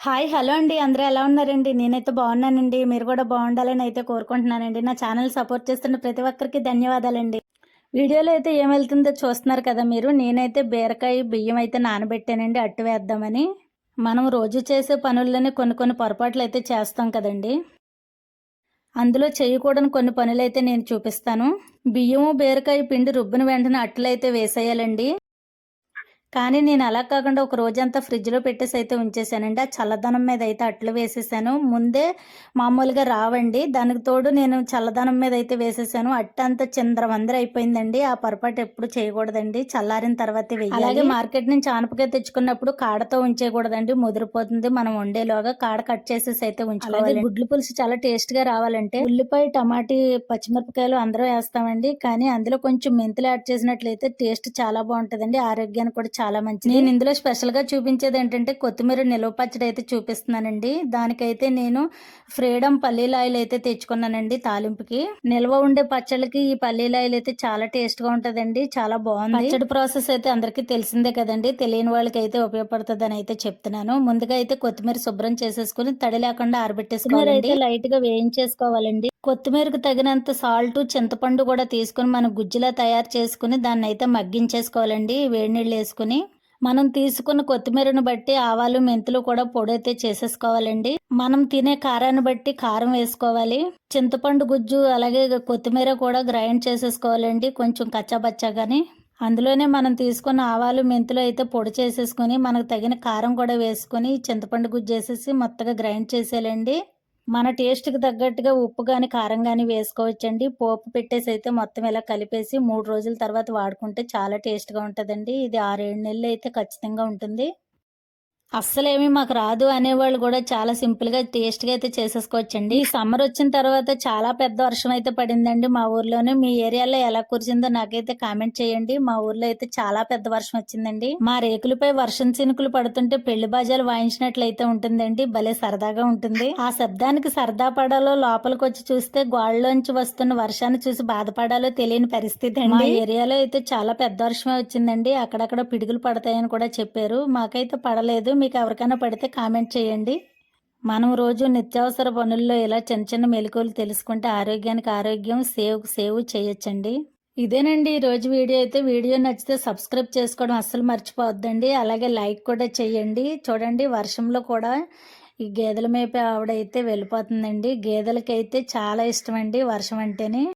Hi hello అండి. అందరూ ఎలా ఉన్నారండి? నేనైతే బాగున్నానండి. మీరు కూడా బాగుండాలని అయితే కోరుకుంటున్నానండి. నా ఛానల్ సపోర్ట్ చేస్తున్న ప్రతి ఒక్కరికి ధన్యవాదాలండి. వీడియోలో అయితే ఏం వెళ్తుందో చూస్తున్నారు కదా మీరు. నేనైతే బీరకాయ బియ్యం అయితే నానబెట్టానండి. అట్టు వేద్దామని. మనం రోజు చేసే పనుల్లోనే కొన్ని కొన్ని పొరపాట్లు అయితే చేస్తాం కదండి. అందులో చేయకూడని కొన్ని పనులు అయితే నేను చూపిస్తాను. బియ్యము బీరకాయ పిండి రుబ్బిన వెంటనే అట్టులు అయితే వేసేయాలండి. కానీ నేను అలా కాకుండా ఒక రోజంతా ఫ్రిడ్జ్లో పెట్టేసి అయితే ఉంచేసానండి. ఆ చల్లదనం మీద అయితే అట్లు వేసేసాను. ముందే మామూలుగా రావండి. దానికి తోడు నేను చల్లదనం మీద అయితే వేసేసాను. అట్టు అంతా చిందరవందర అయిపోయిందండి. ఆ పొరపాటు ఎప్పుడు చేయకూడదండి. చల్లారిన తర్వాత అలాగే మార్కెట్ నుంచి ఆనపకాయ తెచ్చుకున్నప్పుడు కాడతో ఉంచేయకూడదండి. ముదిరిపోతుంది. మనం వండేలోగా కాడ కట్ చేసేసి అయితే ఉంచుకోవాలి. గుడ్లు పులుసు చాలా టేస్ట్గా రావాలంటే ఉల్లిపాయ టమాటీ పచ్చిమిరపకాయలు అందరూ వేస్తామండి. కానీ అందులో కొంచెం మెంతులు యాడ్ చేసినట్లయితే టేస్ట్ చాలా బాగుంటుందండి. ఆరోగ్యానికి కూడా చాలా మంచిది. నేను ఇందులో స్పెషల్గా చూపించేది ఏంటంటే కొత్తిమీర నిలవ పచ్చడి అయితే చూపిస్తున్నానండి. దానికైతే నేను ఫ్రీడమ్ పల్లీల ఆయిల్ అయితే తెచ్చుకున్నానండి తాలింపుకి. నిల్వ ఉండే పచ్చళ్ళకి ఈ పల్లీల ఆయిల్ అయితే చాలా టేస్ట్గా ఉంటదండి. చాలా బాగుంది. పచ్చడి ప్రాసెస్ అయితే అందరికీ తెలిసిందే కదండి. తెలియని వాళ్ళకి అయితే ఉపయోగపడుతుంది అని అయితే చెప్తున్నాను. ముందుగా అయితే కొత్తిమీర శుభ్రం చేసేసుకుని తడి లేకుండా ఆరబెట్టేసుకోవాలి అయితే లైట్గా వేయించేసుకోవాలండి. కొత్తిమీరకు తగినంత సాల్ట్ చింతపండు కూడా తీసుకుని మనం గుజ్జులా తయారు చేసుకుని దాన్ని అయితే మగ్గించేసుకోవాలండి. వేడి నీళ్ళు వేసుకుని మనం తీసుకున్న కొత్తిమీరను బట్టి ఆవాలు మెంతులు కూడా పొడైతే చేసేసుకోవాలండి. మనం తినే కారాన్ని బట్టి కారం వేసుకోవాలి. చింతపండు గుజ్జు అలాగే కొత్తిమీర కూడా గ్రైండ్ చేసేసుకోవాలండి కొంచెం కచ్చాబచ్చాగాని అందులోనే మనం తీసుకున్న ఆవాలు మెంతులు అయితే పొడి చేసేసుకుని మనకు తగిన కారం కూడా వేసుకొని చింతపండు గుజ్జు వేసేసి మొత్తగా గ్రైండ్ చేసేయాలండి. మన టేస్ట్కి తగ్గట్టుగా ఉప్పు కానీ కారం కానీ వేసుకోవచ్చండి. పోపు పెట్టేసి అయితే మొత్తం ఇలా కలిపేసి మూడు రోజుల తర్వాత వాడుకుంటే చాలా టేస్ట్గా ఉంటుందండి. ఇది ఆరేడు నెలలు అయితే ఖచ్చితంగా ఉంటుంది. అస్సలేమి మాకు రాదు అనేవాళ్ళు కూడా చాలా సింపుల్గా టేస్ట్గా అయితే చేసేసుకోవచ్చండి. ఈ సమ్మర్ వచ్చిన తర్వాత చాలా పెద్ద వర్షం అయితే పడిందండి మా ఊర్లోనే. మీ ఏరియాలో ఎలా కురిసిందో నాకైతే కామెంట్ చేయండి. మా ఊర్లో అయితే చాలా పెద్ద వర్షం వచ్చిందండి. మా రేకులపై వర్షం చినుకులు పడుతుంటే పెళ్ళి బాజాలు వాయించినట్లయితే ఉంటుందండి. భలే సరదాగా ఉంటుంది. ఆ శబ్దానికి సరదా పడాలో లోపలికి వచ్చి చూస్తే గోడలోంచి వస్తున్న వర్షాన్ని చూసి బాధపడాలో తెలియని పరిస్థితి అండి. మా ఏరియాలో అయితే చాలా పెద్ద వర్షమే వచ్చిందండి. అక్కడక్కడ పిడుగులు పడతాయని కూడా చెప్పారు. మాకైతే పడలేదు. మీకు ఎవరికైనా పడితే కామెంట్ చేయండి. మనం రోజు నిత్యావసర పనుల్లో ఇలా చిన్న చిన్న మెలకువలు తెలుసుకుంటే ఆరోగ్యానికి ఆరోగ్యం సేవ్ సేవ్ చేయొచ్చండి. ఇదేనండి ఈరోజు వీడియో. అయితే వీడియో నచ్చితే సబ్స్క్రైబ్ చేసుకోవడం అస్సలు మర్చిపోవద్దండి. అలాగే లైక్ కూడా చేయండి. చూడండి వర్షంలో కూడా ఈ గేదెల మేపే ఆవిడైతే వెళ్ళిపోతుందండి. గేదెలకైతే చాలా ఇష్టం అండి వర్షం అంటేనే.